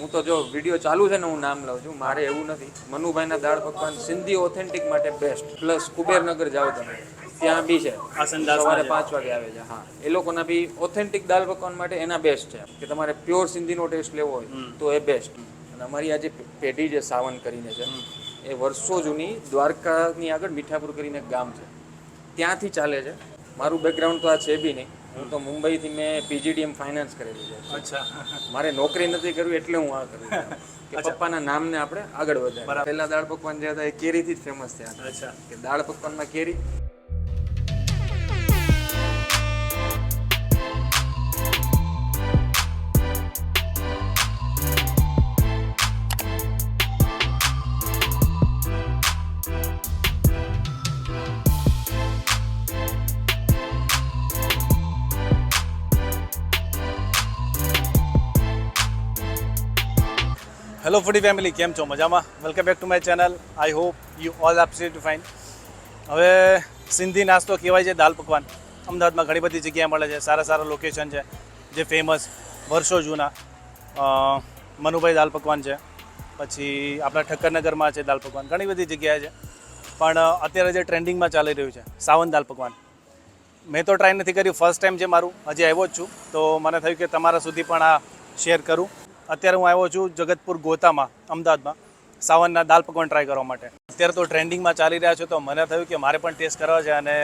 હું તો જો વીડિયો ચાલુ છે ને હું નામ લઉં છું મારે એવું નથી. મનુભાઈના દાળ પકવાન સિંધી ઓથેન્ટિક માટે બેસ્ટ પ્લસ કુબેરનગર જાઓ તમે. ત્યાં બી છે. સવારે પાંચ વાગે આવે છે હા. એ લોકોના બી ઓથેન્ટિક દાળ પકવાન માટે એના બેસ્ટ છે. કે તમારે પ્યોર સિંધીનો ટેસ્ટ લેવો હોય તો એ બેસ્ટ અને અમારી આ જે પેઢી જે સાવન કરીને છે એ વર્ષો જૂની દ્વારકાની આગળ મીઠાપુર કરીને ગામ છે. ત્યાંથી ચાલે છે. મારું બેકગ્રાઉન્ડ તો આ છે બી નહીં. હું તો મુંબઈથી મેં પીજીડીએમ ફાઇનાન્સ કરેલું છે. અચ્છા. મારે નોકરી નથી કરવી એટલે હું આ કરું. કે પપ્પાના નામને આપણે આગળ વધારે પહેલા દાળ પકવાન જે હતા એ કેરીથી જ ફેમસ થયા અચ્છા. કે દાળ પકવાનમાં કેરી હેલો ફૂડી ફેમિલી કેમ છો? મજામાં? Welcome back to my channel I hope you all absolutely fine હવે સિંધી નાસ્તો કહેવાય છે દાલ પકવાન. અમદાવાદમાં ઘણી બધી જગ્યાએ મળે છે. સારા સારા લોકેશન છે. જે ફેમસ વર્ષો જૂના મનુભાઈ દાલ પકવાન છે. પછી આપણા ઠક્કરનગરમાં છે દાલ પકવાન. ઘણી બધી જગ્યાએ છે. પણ અત્યારે જે ટ્રેન્ડિંગમાં ચાલી રહ્યું છે, સાવન દાલ પકવાન. મેં તો ટ્રાય નથી કર્યું. ફર્સ્ટ ટાઈમ છે મારું, હજી આવ્યો જ છું. તો મને થયું કે તમારા સુધી પણ આ શેર કરું. અત્યારે હું આવ્યો છું જગતપુર ગોતામાં, અમદાવાદમાં. સાવનના દાલ પકવાન ટ્રાય કરવા માટે. અત્યારે તો ટ્રેન્ડિંગમાં ચાલી રહ્યા છે, તો મને થયું કે મારે પણ ટેસ્ટ કરવા છે અને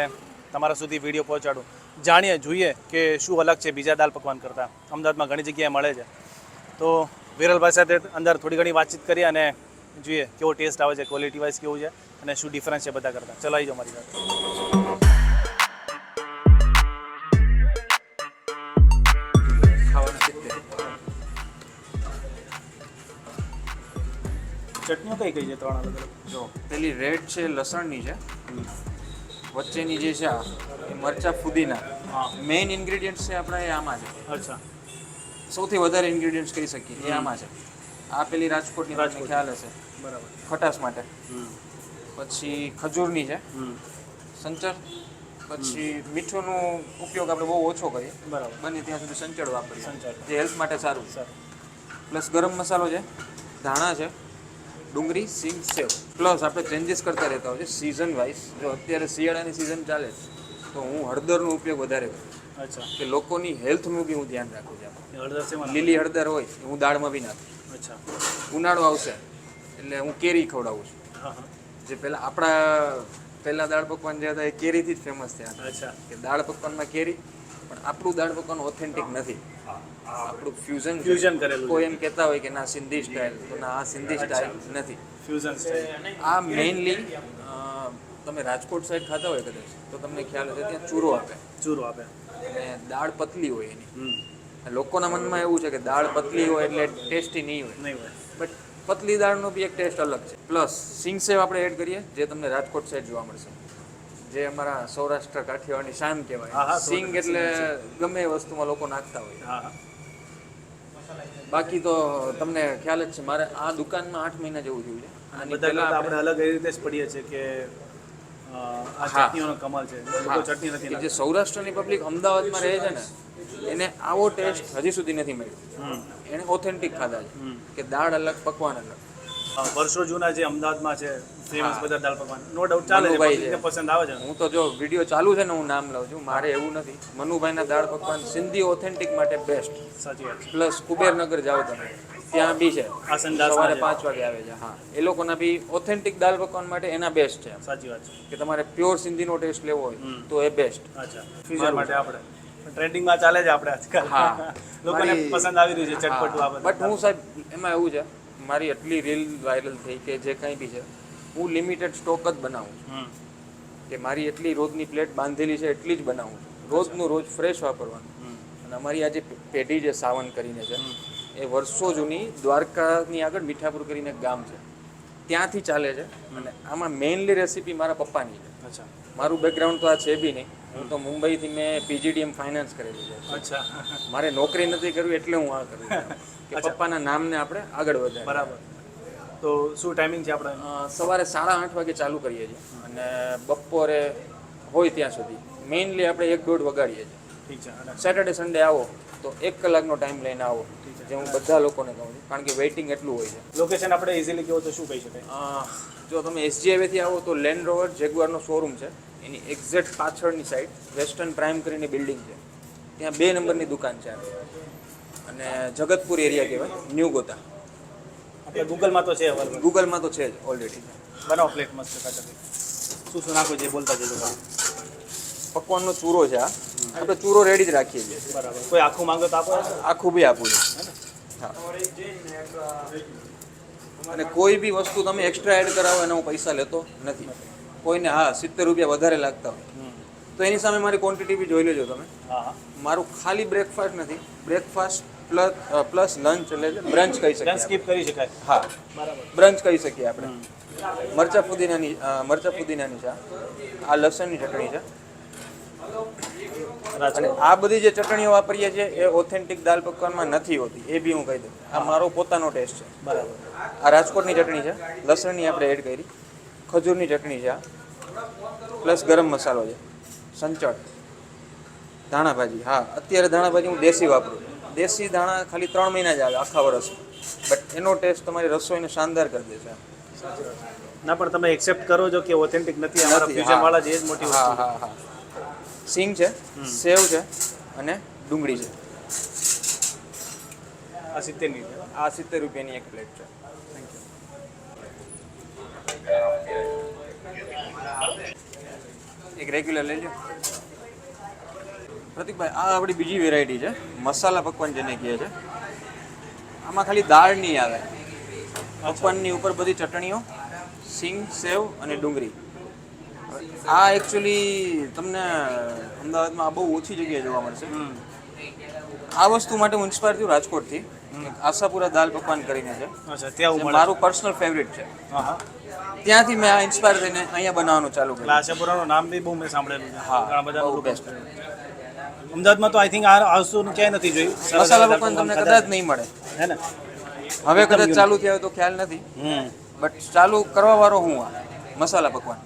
તમારા સુધી વીડિયો પહોંચાડું. જાણીએ, જોઈએ કે શું અલગ છે બીજા દાલ પકવાન કરતાં. અમદાવાદમાં ઘણી જગ્યાએ મળે છે. તો વિરલભાઈ સાથે અંદર થોડી ઘણી વાતચીત કરીએ અને જોઈએ કેવો ટેસ્ટ આવે છે ક્વોલિટી વાઇઝ કેવું છે અને શું ડિફરન્સ છે બધા કરતાં. ચલાવી જાઓ મારી સાથે. ચટણીઓ કઈ કઈ છે ત્રણ અલગ અલગ? જો પેલી રેડ છે લસણની છે. વચ્ચેની જે છે આ એ મરચા ફુદીના. મેઇન ઇન્ગ્રેડિયન્ટ છે આપણા એ આમાં છે. અચ્છા. સૌથી વધારે ઇન્ગ્રેડિયન્ટ્સ કહી શકીએ એ આમાં છે. આ પેલી રાજકોટની રાજકોટ. ખ્યાલ હશે. બરાબર. ખટાશ માટે. પછી ખજૂરની છે. સંચર. પછી મીઠુંનો ઉપયોગ આપણે બહુ ઓછો કરીએ. બરાબર. બને ત્યાં સુધી સંચળ વાપરીએ. સંચળ. જે હેલ્થ માટે સર. પ્લસ ગરમ મસાલો છે. ધાણા છે. ડુંગળી સિંગ સેવ. પ્લસ આપણે ચેન્જીસ કરતા રહેતા હોય છે સિઝન વાઇઝ જો અત્યારે શિયાળાની સિઝન ચાલે છે તો હું હળદરનો ઉપયોગ વધારે કરું. અચ્છા. કે લોકોની હેલ્થનું બી હું ધ્યાન રાખું છું હળદર લીલી હળદર હોય એ હું દાળમાં બી નાખું. અચ્છા. ઉનાળો આવશે એટલે હું કેરી ખવડાવું છું. જે પહેલાં આપણા પહેલાં દાળ પકવાન જે હતા એ કેરીથી જ ફેમસ થયા અચ્છા. કે દાળ પકવાનમાં કેરી પણ આપણું દાળ પકવાન ઓથેન્ટિક નથી. આપણું ફ્યુઝન ફ્યુઝન કરેલું કોઈ એમ કહેતા હોય કે ના સિંધી સ્ટાઇલ તો ના આ સિંધી સ્ટાઇલ નથી. ફ્યુઝન સ્ટાઇલ આ મેઇનલી તમે રાજકોટ સાઈડ ખાતા હોય કદાચ તો તમને ખ્યાલ હશે ત્યાં ચૂરો આપે. ચૂરો આપે. અને દાળ પતલી હોય એની. લોકોના મનમાં એવું છે કે દાળ પતલી હોય એટલે ટેસ્ટી નહીં હોય. નહીં હોય. બટ પતલી દાળનો બી એક ટેસ્ટ અલગ છે. પ્લસ સિંગ સેવ આપણે એડ કરીએ જે તમને રાજકોટ સાઈડ જોવા મળશે. જે અમારા સૌરાષ્ટ્ર કાઠિયાવાડની શાન કહેવાય. સિંગ એટલે ગમે એ વસ્તુમાં લોકો નાખતા હોય. બાકી તો તમને ખ્યાલ જ છે મારે આ દુકાનમાં આઠ મહિના જેવું થયું છે. બધા આપણે અલગ એવી રીતે જ પડીએ છીએ કે આ. ચટણીઓનો કમાલ છે. લોકો ચટણી નથી જે સૌરાષ્ટ્રની પબ્લિક અમદાવાદમાં રહે છે ને એને આવો ટેસ્ટ હજી સુધી નથી મળ્યો. એને ઓથેન્ટિક ખાધા છે. કે દાળ અલગ પકવાન અલગ. વર્ષો જૂના જે અમદાવાદમાં છે ફેમસ હા. બધા દાળ પકવાન. નો ડાઉટ ચાલે છે મનુભાઈ public ને છે. પસંદ આવે છે. હું તો જો વીડિયો ચાલુ છે ને હું નામ લઉં છું. મારે એવું નથી. મનુભાઈના દાળ પકવાન સિંધી ઓથેન્ટિક માટે બેસ્ટ સાચી વાત છે. પ્લસ કુબેરનગર જાઓ તમે. ત્યાં બી છે. સવારે પાંચ વાગે આવે છે. હા. એ લોકોના બી ઓથેન્ટિક દાળ પકવાન માટે એના બેસ્ટ છે. સાચી વાત છે. કે તમારે પ્યોર સિંધીનો ટેસ્ટ લેવો હોય તો એ બેસ્ટ અચ્છા. માટે આપણે. ટ્રેન્ડિંગમાં ચાલે છે આપણે આજકાલ. હા. લોકોને પસંદ આવી રહ્યું છે ચટપટું આ બધું. બટ હું સાહેબ એમાં એવું છે. મારી એટલી રીલ વાયરલ થઈ કે જે કંઈ બી છે હું લિમિટેડ સ્ટોક જ બનાવું છું. કે મારી એટલી રોજની પ્લેટ બાંધેલી છે એટલી જ બનાવું છું. રોજનું રોજ ફ્રેશ વાપરવાનું. અને અમારી આ જે પેઢી જે સાવન કરીને છે એ વર્ષો જૂની દ્વારકાની આગળ મીઠાપુર કરીને ગામ છે. ત્યાંથી ચાલે છે અને આમાં મેઇનલી રેસીપી મારા પપ્પાની છે. અચ્છા. મારું બેકગ્રાઉન્ડ તો આ છે બી નહીં. હું તો મુંબઈથી મેં પીજીડીએમ ફાઇનાન્સ કરેલી છે. અચ્છા. મારે નોકરી નથી કરવી એટલે હું આ કરું કે પપ્પાના નામને આપણે આગળ વધારે બરાબર. તો શું ટાઈમિંગ છે આપણે? સવારે સાડા આઠ વાગે ચાલુ કરીએ છીએ અને બપોરે હોય ત્યાં સુધી. મેઇનલી આપણે એક દોઢ વગાડીએ છીએ. ઠીક છે અને સેટરડે સન્ડે આવો તો એક કલાકનો ટાઈમ લઈને આવો ઠીક છે જે હું બધા લોકોને કહું છું. કારણ કે વેઇટિંગ એટલું હોય છે. લોકેશન આપણે ઇઝીલી કહો તો શું કહી શકાય? જો તમે એસજીઆઈવેથી આવો તો લેન્ડ રોવર જેગવારનો શોરૂમ છે. એની એક્ઝેક્ટ પાછળની સાઈડ વેસ્ટર્ન પ્રાઇમ કરીને બિલ્ડિંગ છે. ત્યાં બે નંબરની દુકાન છે અને જગતપુર એરિયા કહેવાય ન્યૂ ગોતા આપણે ગૂગલમાં તો છે ગૂગલમાં તો છે જ ઓલરેડી બનાવો પ્લેટ મસ્ત કાચા શું શું નાખો છે બોલતા જજો. પકવાનનો ચૂરો છે આ. આપણે ચૂરો રેડી જ રાખીએ છીએ. બરાબર. કોઈ આખું માંગો તો આપો. આખું બી આપું છું. હા અને કોઈ બી વસ્તુ તમે એક્સ્ટ્રા એડ કરાવો એના હું પૈસા લેતો નથી. કોઈને હા સિત્તેર રૂપિયા વધારે લાગતા હોય. તો એની સામે મારી ક્વોન્ટિટી બી જોઈ લેજો તમે. મારું ખાલી બ્રેકફાસ્ટ નથી. બ્રેકફાસ્ટ પ્લસ પ્લસ લંચ એટલે બ્રંચ કહી શકીએ ડન સ્કીપ કરી શકાય. હા બરાબર બ્રંચ કહી શકીએ આપણે. મરચા પુદીનાની અ, મરચા પુદીનાની છે. આ. લસણની ચટણી છે. અને આ બધી જે ચટણીઓ વાપરીએ છીએ એ ઓથેન્ટિક દાલ પકવાનમાં નથી હોતી. એ બી હું કહી દઉં. આ મારો પોતાનો ટેસ્ટ છે. બરાબર. આ રાજકોટની ચટણી છે. લસણની આપણે એડ કરી. ખજૂરની ચટણી છે. આ પ્લસ ગરમ મસાલો છે. સંચળ. ધાણા ભાજી હા અત્યારે ધાણા ભાજી હું દેશી વાપરું છું. દેશી દાણા ખાલી ત્રણ મહિના જ આવે આખા વર્ષ. બટ એનો ટેસ્ટ તમારી રસોઈને શાનદાર કરી દેશે ના પણ તમે એક્સેપ્ટ કરો છો કે ઓથેન્ટિક નથી? અમારા ફ્યુઝન વાળા જે જ મોટી હા હા હા. સિંગ છે સેવ છે અને ડુંગળી છે. આ સિત્તેરની આ સિત્તેર રૂપિયાની એક પ્લેટ છે. એક રેગ્યુલર લઈ લો પ્રતિકભાઈ આ આપણી બીજી વેરાયટી છે. મસાલા પકવાન જેને કહે છે. આમાં ખાલી દાળ નહીં આવે. પકવાનની ઉપર બધી ચટણીઓ સિંગ સેવ અને ડુંગળી. આ એકચ્યુઅલી તમને અમદાવાદમાં બહુ ઓછી જગ્યાએ જોવા મળશે. આ વસ્તુ માટે હું ઇન્સ્પાયર થયું રાજકોટથી. આશાપુરા દાલ પકવાન કરીને છે. ત્યાં મારું પર્સનલ ફેવરિટ છે. હા હા. ત્યાંથી મેં આ ઇન્સ્પાયર થઈને અહીંયા બનાવવાનું ચાલુ કર્યું. આશાપુરાનું નામ બી બહુ મેં સાંભળેલું છે. હા બધા બેસ્ટ અમદાવાદમાં તો આઈ થિંક આ આ ક્યાંય નથી જોયું. મસાલા પકવાન તમને કદાચ નહીં મળે. હે ને? હવે કદાચ ચાલુ થયા તો ખ્યાલ નથી. બટ ચાલુ કરવા વાળો હું આ મસાલા પકવાન.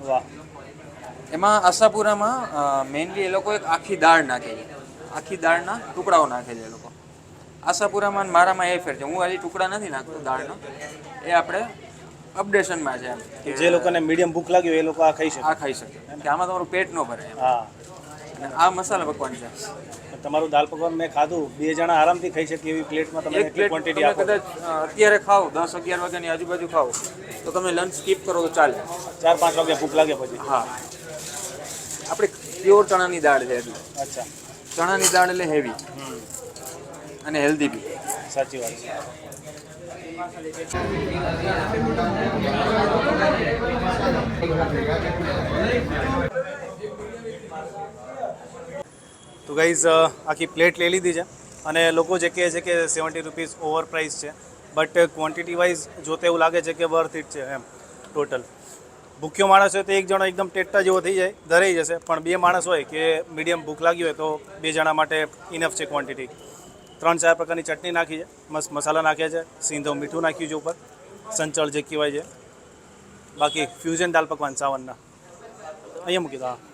એમાં આશાપુરામાં મેઇનલી એ લોકો એક આખી દાળ નાખે છે. આખી દાળના ટુકડાઓ નાખે છે એ લોકો. આશાપુરામાં મારામાં એ ફેર છે. હું હજી ટુકડા નથી નાખતો દાળનો. એ આપણે અપડેશનમાં છે જે લોકોને મીડિયમ ભૂખ લાગ્યો એ લોકો આ ખાઈ શકે. આ ખાઈ શકે. કે આમાં તમારું પેટ ન ભરે હા. અને આ મસાલા પકવાન છે. તમારું દાલ પકવાન મેં ખાધું. બે જણા આરામથી ખાઈ શકે એવી પ્લેટમાં તમે એટલી ક્વોન્ટિટી આપો. કદાચ અત્યારે ખાઓ દસ અગિયાર વાગ્યાની આજુબાજુ ખાઓ. તો તમે લંચ સ્કીપ કરો તો ચાલે. ચાર પાંચ વાગે ભૂખ લાગે પછી. હા. આપણે પ્યોર ચણાની દાળ છે એટલે. અચ્છા. ચણાની દાળ એટલે હેવી અને હેલ્ધી બી. સાચી વાત છે. તો ગાઈઝ આખી પ્લેટ લઈ લીધી છે અને લોકો જે કહે છે કે સેવન્ટી રૂપીસ ઓવર પ્રાઇસ છે. બટ ક્વોન્ટિટી વાઇઝ જોતે એવું લાગે છે કે વર્થ ઇટ છે એમ ટોટલ ભૂખ્યો માણસ હોય તો એક જણો એકદમ ટેટા જેવો થઈ જાય, ધરાઈ જશે. પણ બે માણસ હોય કે મીડિયમ ભૂખ લાગી હોય તો બે જણા માટે ઇનફ છે ક્વોન્ટિટી ત્રણ ચાર પ્રકારની ચટણી નાખી છે, મસ્ત મસાલા નાખ્યા છે, સીંધો મીઠું નાખ્યું છે ઉપર, સંચળ જે કહેવાય છે. બાકી ફ્યુઝન દાલ પકવાન, સાવનના. અહીંયા મૂકી દો, હા.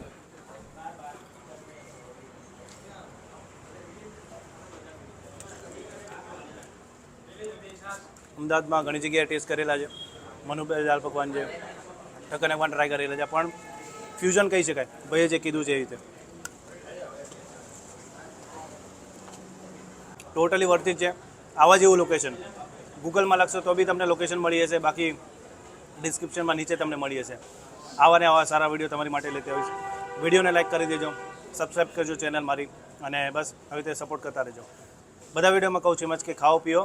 અમદાવાદમાં ઘણી જગ્યાએ ટેસ્ટ કરેલા છે. મનુભાઈ દાલ પકવાન છે. ઠકને પણ ટ્રાય કરેલા છે. પણ ફ્યુઝન કહી શકાય. ભાઈએ જે કીધું છે એ રીતે. ટોટલી વર્થિત છે. આવા જેવું લોકેશન ગૂગલમાં લખશો તો બી તમને લોકેશન મળી જશે. બાકી ડિસ્ક્રિપ્શનમાં નીચે તમને મળી જશે. આવા ને આવા સારા વીડિયો તમારી માટે લેતી આવીશ. વિડીયોને લાઈક કરી દેજો. સબસ્ક્રાઈબ કરજો ચેનલ મારી. અને બસ આવી રીતે સપોર્ટ કરતા રહેજો. બધા વિડીયોમાં કહું છું એમ જ કે ખાઓ, પીઓ.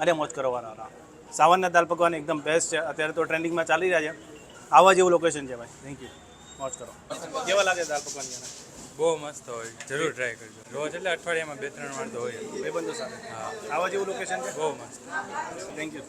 અને મોજ કરવાના રહો સાવનના દાલ પકવાન એકદમ બેસ્ટ છે. અત્યારે તો ટ્રેન્ડિંગમાં ચાલી રહ્યા છે. આવા જેવું લોકેશન છે ભાઈ. થેન્ક યુ મોજ કરો. કેવા લાગે દાલ પકવાન બહુ મસ્ત હોય. જરૂર ટ્રાય કરજો. રોજ એટલે અઠવાડિયામાં બે ત્રણ વાર તો હોય. જ. બે બંધો સાથે. આવા જેવું લોકેશન છે? બહુ મસ્ત. Thank you